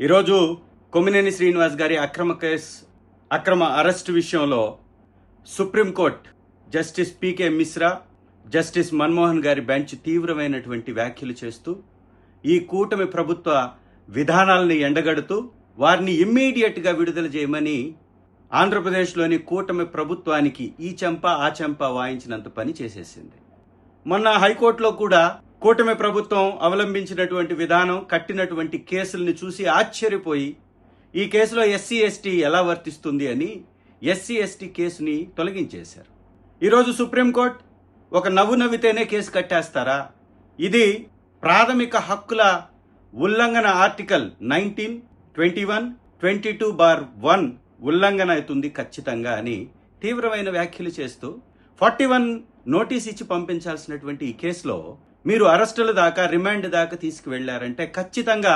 ఈరోజు కొమ్మినేని శ్రీనివాస్ గారి అక్రమ కేసు అక్రమ అరెస్ట్ విషయంలో supreme court justice PK Mishra justice Manmohan గారి బెంచ్ తీవ్రమైనటువంటి వ్యాఖ్యలు చేస్తూ ఈ కూటమి ప్రభుత్వ విధానాలను ఎండగడుతూ వారిని ఇమ్మీడియట్గా విడుదల చేయమని ఆంధ్రప్రదేశ్లోని కూటమి ప్రభుత్వానికి ఈ చెంప ఆ చెంప వాయించినంత పని చేసేసింది. మొన్న హైకోర్టులో కూడా కూటమి ప్రభుత్వం అవలంబించినటువంటి విధానం కట్టినటువంటి కేసుల్ని చూసి ఆశ్చర్యపోయి ఈ కేసులో ఎస్సీ ఎస్టీ ఎలా వర్తిస్తుంది అని ఎస్సీ ఎస్టీ కేసుని తొలగించేశారు. ఈరోజు సుప్రీంకోర్టు ఒక నవ్వు నవ్వితేనే కేసు కట్టేస్తారా? ఇది ప్రాథమిక హక్కుల ఉల్లంఘన article nineteen twenty one twenty two bar one ఉల్లంఘన అవుతుంది ఖచ్చితంగా అని తీవ్రమైన వ్యాఖ్యలు చేస్తూ ఫార్టీ వన్ నోటీస్ ఇచ్చి పంపించాల్సినటువంటి ఈ కేసులో మీరు అరెస్టుల దాకా రిమాండ్ దాకా తీసుకువెళ్ళారంటే ఖచ్చితంగా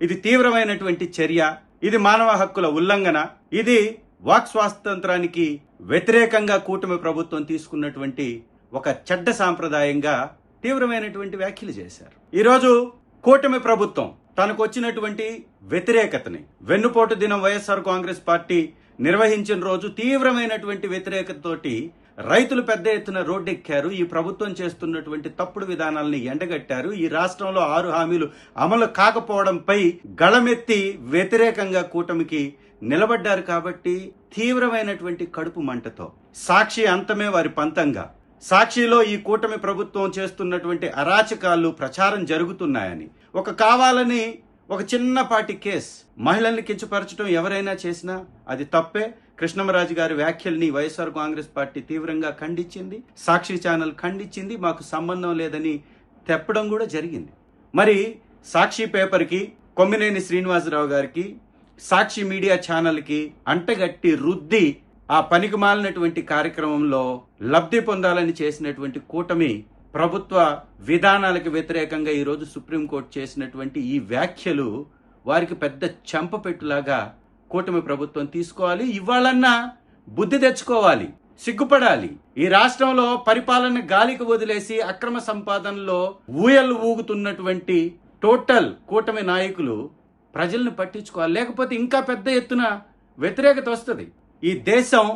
ఇది తీవ్రమైనటువంటి చర్య ఇది మానవ హక్కుల ఉల్లంఘన ఇది వాక్ స్వాతంత్రానికి వ్యతిరేకంగా కూటమి ప్రభుత్వం తీసుకున్నటువంటి ఒక చెడ్డ సాంప్రదాయంగా తీవ్రమైనటువంటి వ్యాఖ్యలు చేశారు. ఈరోజు కూటమి ప్రభుత్వం తనకు వచ్చినటువంటి వ్యతిరేకతని వెన్నుపోటు దినం వైఎస్ఆర్ కాంగ్రెస్ పార్టీ నిర్వహించిన రోజు తీవ్రమైనటువంటి వ్యతిరేకతతోటి రైతులు పెద్ద ఎత్తున రోడ్డెక్కారు. ఈ ప్రభుత్వం చేస్తున్నటువంటి తప్పుడు విధానాలని ఎండగట్టారు. ఈ రాష్ట్రంలో ఆరు హామీలు అమలు కాకపోవడంపై గళమెత్తి వ్యతిరేకంగా కూటమికి నిలబడ్డారు కాబట్టి తీవ్రమైనటువంటి కడుపు మంటతో. సాక్షి అంతమే వారి పంతంగా. సాక్షిలో ఈ కూటమి ప్రభుత్వం చేస్తున్నటువంటి అరాచకాలు ప్రచారం జరుగుతున్నాయని. ఒక కావాలని ఒక చిన్నపాటి కేస్. మహిళల్ని కించపరచడం ఎవరైనా చేసినా అది తప్పే. కృష్ణమరాజు గారి వ్యాఖ్యల్ని వైఎస్ఆర్ కాంగ్రెస్ పార్టీ తీవ్రంగా ఖండించింది. సాక్షి ఛానల్ ఖండించింది. మాకు సంబంధం లేదని తెప్పడం కూడా జరిగింది. మరి సాక్షి పేపర్కి కొమ్మినేని శ్రీనివాసరావు గారికి సాక్షి మీడియా ఛానల్కి అంటగట్టి రుద్ది ఆ పనికి మాలినటువంటి కార్యక్రమంలో లబ్ధి పొందాలని చేసినటువంటి కూటమి ప్రభుత్వ విధానాలకు వ్యతిరేకంగా ఈరోజు సుప్రీంకోర్టు చేసినటువంటి ఈ వ్యాఖ్యలు వారికి పెద్ద చెంపపెట్టులాగా కూటమి ప్రభుత్వం తీసుకోవాలి ఇవాళన్నా బుద్ధి తెచ్చుకోవాలి సిగ్గుపడాలి. ఈ రాష్ట్రంలో పరిపాలన గాలికి వదిలేసి అక్రమ సంపాదనలో ఊయలు ఊగుతున్నటువంటి టోటల్ కూటమి నాయకులు ప్రజల్ని పట్టించుకోవాలి. లేకపోతే ఇంకా పెద్ద ఎత్తున వ్యతిరేకత వస్తుంది. ఈ దేశం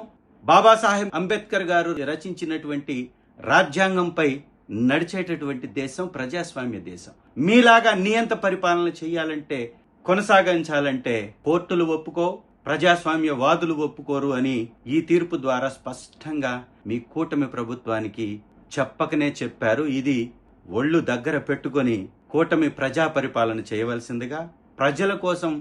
బాబాసాహెబ్ అంబేద్కర్ గారు రచించినటువంటి రాజ్యాంగంపై నడిచేటటువంటి దేశం ప్రజాస్వామ్య దేశం. మీలాగా నియంత పరిపాలన చేయాలంటే కొనసాగించాలంటే కోర్టులు ఒప్పుకో ప్రజాస్వామ్య వాదులు ఒప్పుకోరు అని ఈ తీర్పు ద్వారా స్పష్టంగా మీ కూటమి ప్రభుత్వానికి చెప్పకనే చెప్పారు. ఇది ఒళ్ళు దగ్గర పెట్టుకొని కూటమి ప్రజా పరిపాలన చేయవలసిందిగా ప్రజల కోసం